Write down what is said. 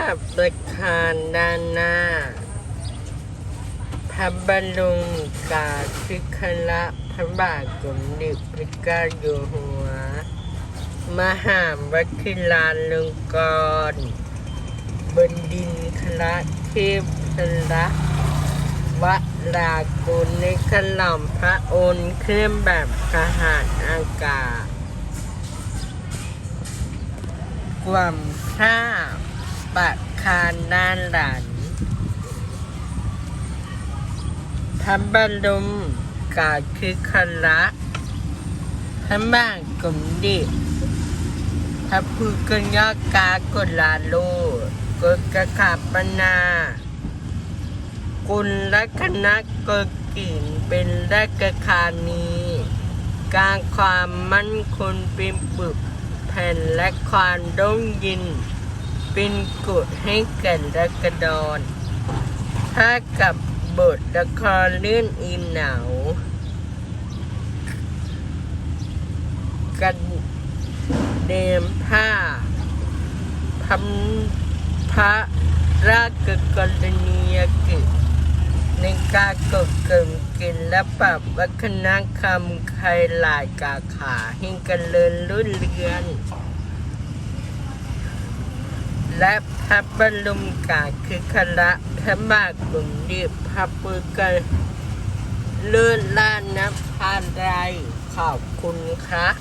าพประธานด้านหน้าพระบรมกาธิคละพระบาทสมเด็จพระเจ้าอยู่หัว มหาวชิราลงกรณ์บดินทรเทพชระวรากุลในขลอมพระโอนเครื่องแบบทหารอากาศ ความข้า ปะคารด้านหลังพระบรมกาคือคละพระบางกมดิพระพุกยอกากลาโลกกะขาปนากุลลัคนะกกินเป็นรักคานีการความมั่นคงเป็นปึกแผ่นและความร่มเยิน เป็นกฎให้แก่รักดรถ้ากับบทละครเลื่อนอีหนาวกันเดมผ้าพำพระราชกรณียกิจในการกดเกิมกินและปรับวัฒนธรรมใครหลายกาขาให้กันเลินรุ่นเรือน และพระบรมกาคือคณะพระมาทสมเด็จพระปุกเลื่อนล้านนภาไรขอบคุณครับ